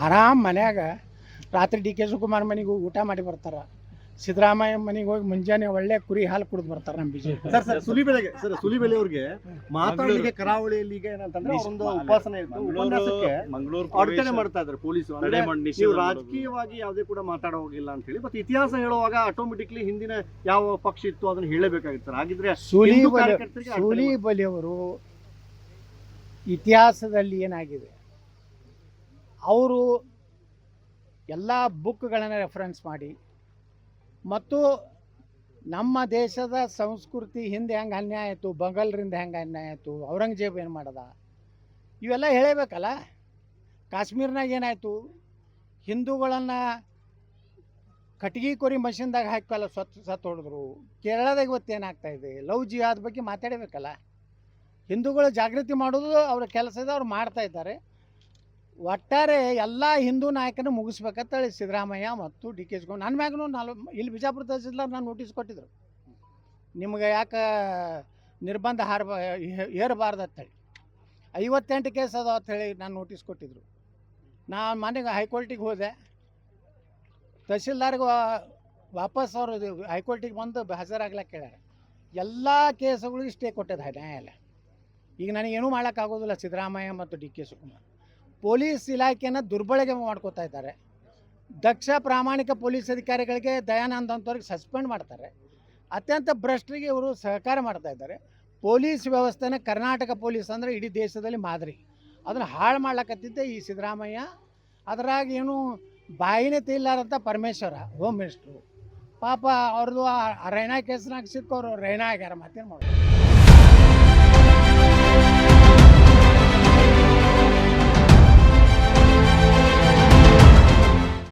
ಆರಾಮ್ ಮನ್ಯಾಗ ರಾತ್ರಿ ಡಿ ಕೆ ಶಿವಕುಮಾರ್ ಮನೆಗೆ ಹೋಗಿ ಊಟ ಮಾಡಿ ಬರ್ತಾರ. ಸಿದ್ದರಾಮಯ್ಯ ಮನೆಗೆ ಹೋಗಿ ಮುಂಜಾನೆ ಒಳ್ಳೆ ಕುರಿ ಹಾಲು ಕುಡಿದು ಬರ್ತಾರೆ ನಮ್ಮ ಬಿಜೆಪಿ ಸರ್ ಸರ್ ಸುಲಿಬೆಲೆಗೆ ಸರ್ ಸುಲಿಬೆಲೆ ಅವ್ರಿಗೆ ಮಾತಾಡಲಿಕ್ಕೆ ಕರಾವಳಿಯಲ್ಲಿ ಈಗ ಏನಂತಂದ್ರೆ ಒಂದು ಉಪಾಸನೆ ಇತ್ತು. ಉಪನ್ಯಾಸಕ್ಕೆ ಅಡಚಣೆ ಮಾಡ್ತಾ ಇದ್ದಾರೆ ಪೊಲೀಸರು ಅಂದ್ರೆ ನಿಷೇಧ ನೀವು ರಾಜಕೀಯವಾಗಿ ಯಾವುದೇ ಕೂಡ ಮಾತಾಡೋ ಹೋಗಿಲ್ಲ ಅಂತ ಹೇಳಿ ಬಟ್ ಇತಿಹಾಸ ಹೇಳುವಾಗ ಆಟೋಮೆಟಿಕ್ಲಿ ಹಿಂದಿನ ಯಾವ ಪಕ್ಷ ಇತ್ತು ಅದನ್ನ ಹೇಳಬೇಕಾಗಿತ್ತು ಸರ್. ಹಾಗಿದ್ರೆ ಸೂಲಿ ಹಿಂದೂ ಬಲಿ ಕಾರ್ಯಕರ್ತರಿಗೆ ಬಲಿಯವರು ಇತಿಹಾಸದಲ್ಲಿ ಏನಾಗಿದೆ? ಅವರು ಎಲ್ಲ ಬುಕ್ಗಳನ್ನು ರೆಫರೆನ್ಸ್ ಮಾಡಿ. ಮತ್ತು ನಮ್ಮ ದೇಶದ ಸಂಸ್ಕೃತಿ ಹಿಂದೆ ಹೆಂಗೆ ಅನ್ಯಾಯ ಆಯಿತು ಬಂಗಾಲ್ರಿಂದ ಹೆಂಗೆ ಅನ್ಯಾಯ ಆಯಿತು, ಔರಂಗಜೇಬ್ ಏನು ಮಾಡ್ದ? ಇವೆಲ್ಲ ಹೇಳಬೇಕಲ್ಲ? ಕಾಶ್ಮೀರ್ನಾಗ ಏನಾಯಿತು? ಹಿಂದೂಗಳನ್ನು ಕಟ್ಗಿ ಕೊರಿ ಮಷಿನ್ದಾಗ ಹಾಕಲ್ಲ ಸತ್ ಸತ್ತು ಹೊಡೆದ್ರು. ಕೇರಳದಾಗ ಇವತ್ತು ಏನಾಗ್ತಾ ಇದೆ? ಲವ್ ಜಿಹಾದ್ ಬಗ್ಗೆ ಮಾತಾಡಬೇಕಲ್ಲ? ಹಿಂದೂಗಳು ಜಾಗೃತಿ ಮಾಡೋದು ಅವರ ಕೆಲಸ ಅವ್ರು ಮಾಡ್ತಾ ಇದ್ದಾರೆ. ಒಟ್ಟಾರೆ ಎಲ್ಲ ಹಿಂದೂ ನಾಯಕನ ಮುಗಿಸ್ಬೇಕಂತೇಳಿ ಸಿದ್ದರಾಮಯ್ಯ ಮತ್ತು ಡಿ ಕೆ ಶಿವಕುಮಾರ್. ನನ್ನ ಮ್ಯಾಗೂ ನಾಲ್ ಇಲ್ಲಿ ಬಿಜಾಪುರ ತಹಸೀಲ್ದಾರ್ ನಾನು ನೋಟಿಸ್ ಕೊಟ್ಟಿದ್ರು. ನಿಮ್ಗೆ ಯಾಕೆ ನಿರ್ಬಂಧ ಹಾರಬ ಏರಬಾರ್ದು ಅಂತೇಳಿ ಐವತ್ತೆಂಟು ಕೇಸ್ ಅದಾವ ಅಂತೇಳಿ ನಾನು ನೋಟಿಸ್ ಕೊಟ್ಟಿದ್ರು. ನಾನು ಮನೆಗೆ ಹೈಕೋರ್ಟಿಗೆ ಹೋದೆ. ತಹಸೀಲ್ದಾರ್ಗೆ ವಾಪಸ್ ಅವರು ಹೈಕೋರ್ಟಿಗೆ ಬಂದು ಹಾಜರಾಗ್ಲಕ್ಕೆ ಕೇಳ್ಯಾರ. ಎಲ್ಲ ಕೇಸುಗಳಿಗೆ ಸ್ಟೇ ಕೊಟ್ಟದ ನ್ಯಾಯಾಲಯ. ಈಗ ನನಗೇನು ಮಾಡೋಕ್ಕಾಗೋದಿಲ್ಲ ಸಿದ್ದರಾಮಯ್ಯ ಮತ್ತು ಡಿ ಕೆ ಶಿವಕುಮಾರ್. ಪೊಲೀಸ್ ಇಲಾಖೆಯನ್ನು ದುರ್ಬಳಕೆ ಮಾಡ್ಕೋತಾ ಇದ್ದಾರೆ. ದಕ್ಷ ಪ್ರಾಮಾಣಿಕ ಪೊಲೀಸ್ ಅಧಿಕಾರಿಗಳಿಗೆ ದಯಾನಂದ್ ಅಂತವ್ರಿಗೆ ಸಸ್ಪೆಂಡ್ ಮಾಡ್ತಾರೆ. ಅತ್ಯಂತ ಭ್ರಷ್ಟರಿಗೆ ಇವರು ಸಹಕಾರ ಮಾಡ್ತಾ ಇದ್ದಾರೆ. ಪೊಲೀಸ್ ವ್ಯವಸ್ಥೆನ ಕರ್ನಾಟಕ ಪೊಲೀಸ್ ಅಂದರೆ ಇಡೀ ದೇಶದಲ್ಲಿ ಮಾದರಿ. ಅದನ್ನು ಹಾಳು ಮಾಡ್ಲಕ್ಕತ್ತಿದ್ದೆ ಈ ಸಿದ್ದರಾಮಯ್ಯ. ಅದರಾಗ ಏನು ಬಾಯಿನೇ ತಿಲ್ಲಾರಂತ ಪರಮೇಶ್ವರ ಹೋಮ್ ಮಿನಿಸ್ಟ್ರು ಪಾಪ ಅವ್ರದ್ದು ರೈನಾ ಕೇಸ್ನಾಗ ಸಿಕ್ಕವ್ರು ರೈನಾ ಆಗ್ಯಾರ, ಮತ್ತೇನು ಮಾಡೋದು